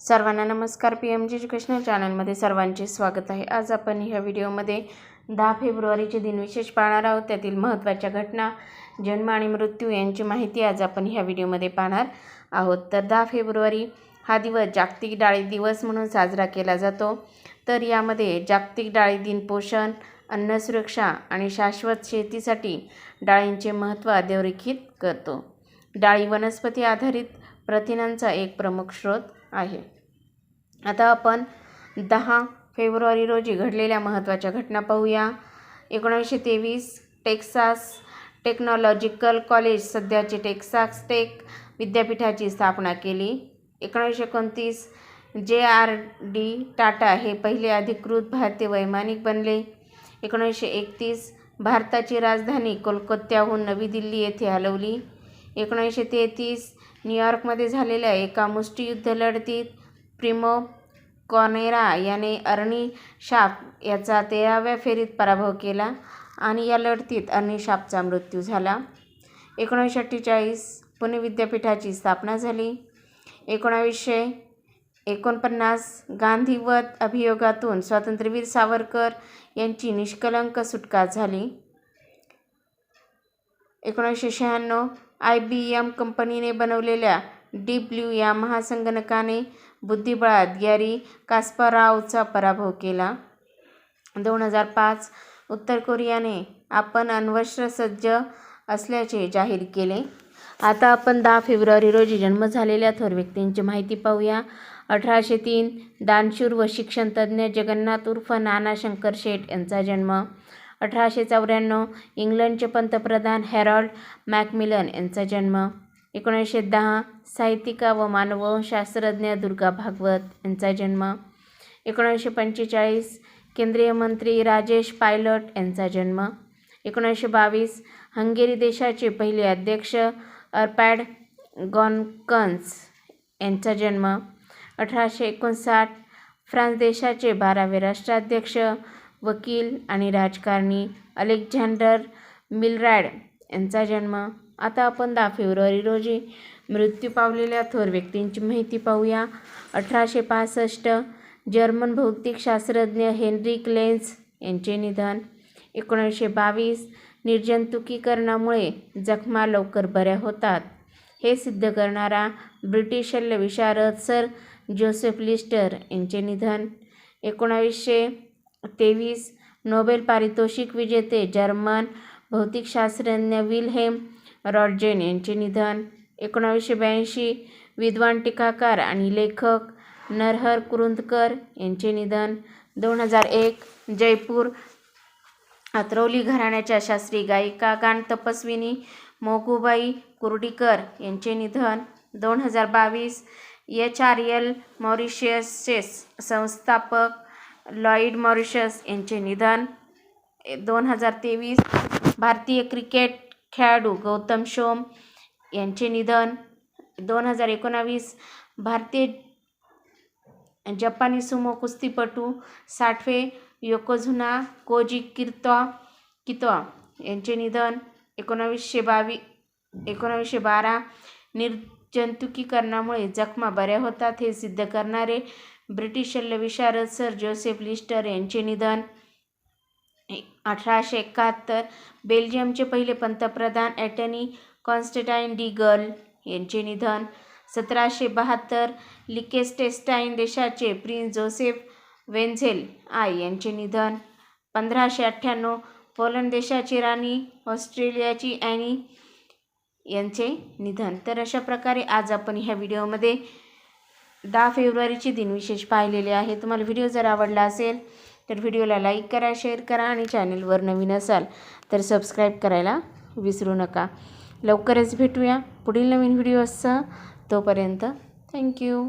सर्वांना नमस्कार. P M G educational चॅनलमध्ये सर्वांचे स्वागत आहे. आज आपण ह्या व्हिडिओमध्ये दहा फेब्रुवारीचे दिनविशेष पाहणार आहोत. त्यातील महत्त्वाच्या घटना जन्म आणि मृत्यू यांची माहिती आज आपण ह्या व्हिडिओमध्ये पाहणार आहोत. तर दहा फेब्रुवारी हा दिवस जागतिक डाळी दिवस म्हणून साजरा केला जातो. तर यामध्ये जागतिक डाळी दिन पोषण अन्न सुरक्षा आणि शाश्वत शेतीसाठी डाळींचे महत्त्व अधोरेखित करतो. डाळी वनस्पती आधारित प्रथिनांचा एक प्रमुख स्रोत आहे. आता आपण दहा फेब्रुवारी रोजी घडलेल्या महत्त्वाच्या घटना पाहूया. एकोणीसशे तेवीस टेक्सास टेक्नॉलॉजिकल कॉलेज सध्याचे टेक्सास टेक विद्यापीठाची स्थापना केली. एकोणीसशे एकोणतीस जे आर डी टाटा हे पहिले अधिकृत भारतीय वैमानिक बनले. एकोणीसशे एकतीस भारताची राजधानी कोलकात्याहून नवी दिल्ली येथे हलवली. एकोणीसशे तेहतीस न्यूयॉर्कमध्ये झालेल्या एका मुष्टियुद्ध लढतीत प्रिमो कॉनेरा याने अर्नी शाप याचा तेराव्या फेरीत पराभव केला आणि या लढतीत अर्नी शापचा मृत्यू झाला. एकोणीसशे अठ्ठेचाळीस पुणे विद्यापीठाची स्थापना झाली. एकोणावीसशे एकोणपन्नास गांधीवत अभियोगातून स्वातंत्र्यवीर सावरकर यांची निष्कलंक सुटका झाली. एकोणीसशे शहाण्णव आय बी एम कंपनीने बनवलेल्या डीप ब्ल्यू या महासंगणकाने बुद्धिबळात गॅरी कास्पारावचा पराभव केला. दोन हजार पाच उत्तर कोरियाने आपण अण्वस्त्रसज्ज असल्याचे जाहीर केले. आता आपण दहा फेब्रुवारी रोजी जन्म झालेल्या थोर व्यक्तींची माहिती पाहूया. अठराशे तीन दानशूर व शिक्षणतज्ज्ञ जगन्नाथ उर्फ नाना शंकर शेठ यांचा जन्म अठराशे चौऱ्याण्णव इंग्लंडचे पंतप्रधान हॅरॉल्ड मॅकमिलन यांचा जन्म. एकोणीसशे दहा साहित्यिका व मानवशास्त्रज्ञ दुर्गा भागवत यांचा जन्म. एकोणीसशे पंचेचाळीस केंद्रीय मंत्री राजेश पायलट यांचा जन्म. एकोणीसशे बावीस हंगेरी देशाचे पहिले अध्यक्ष अर्पॅड गॉनकन्स यांचा जन्म. अठराशे एकोणसाठ फ्रान्स देशाचे बारावे राष्ट्राध्यक्ष वकील आणि राजकारणी अलेक्झांडर मिलरॅड यांचा जन्म. आता आपण दहा फेब्रुवारी रोजी मृत्यू पावलेल्या थोर व्यक्तींची माहिती पाहूया. अठराशे पासष्ट जर्मन भौतिकशास्त्रज्ञ हेनरिक लेन्स यांचे निधन. एकोणीसशे बावीस निर्जंतुकीकरणामुळे जखमा लवकर बऱ्या होतात. हे सिद्ध करणारा ब्रिटिश शल्यविशारद सर जोसेफ लिस्टर यांचे निधन. एकोणावीसशे तेवीस नोबेल पारितोषिक विजेते जर्मन भौतिकशास्त्रज्ञ विलहेम रॉडजेन यांचे निधन. एकोणावीसशे ब्याऐंशी विद्वान टीकाकार आणि लेखक नरहर कुरुंदकर यांचे निधन. दोन हजार एक जयपूर अत्रौली घराण्याच्या शास्त्रीय गायिका गान तपस्विनी मोगूबाई कुर्डीकर यांचे निधन. दोन हजार बावीस एच आर एल मॉरिशियसचे संस्थापक लॉईड मॉरिशस यांचे निधन. दोन हजार तेवीस भारतीय क्रिकेट खेळाडू गौतम शोम यांचे निधन. दोन हजार एकोणावीस भारतीय जपानी सुमो कुस्तीपटू साठवे योकोझुना कोजी किर्तॉ कितॉ यांचे निधन. एकोणावीसशे बावी एकोणावीसशे बारा निर्जंतुकीकरणामुळे जखमा बऱ्या होतात हे सिद्ध करणारे ब्रिटिश शल्यविशारद सर जोसेफ लिस्टर यांचे निधन. अठराशे एकाहत्तर बेल्जियमचे पहिले पंतप्रधान ॲटनी कॉन्स्टेटाईन डी गर्ल यांचे निधन. सतराशे बहात्तर लिकेस्टेस्टाईन देशाचे प्रिन्स जोसेफ वेन्झेल आय यांचे निधन. पंधराशे अठ्ठ्याण्णव पोलंड देशाची राणी ऑस्ट्रेलियाची ॲनी यांचे निधन. तर अशा प्रकारे आज आपण ह्या व्हिडिओमध्ये दहा फेब्रुवारीचे दिनविशेष पाहिलेले आहे तुम्हाला व्हिडिओ जर आवडला असेल तर व्हिडिओला लाईक करा शेअर करा आणि चॅनलवर नवीन असाल तर सबस्क्राईब करायला विसरू नका. लवकरच भेटूया पुढील नवीन व्हिडिओसह. तोपर्यंत थँक्यू.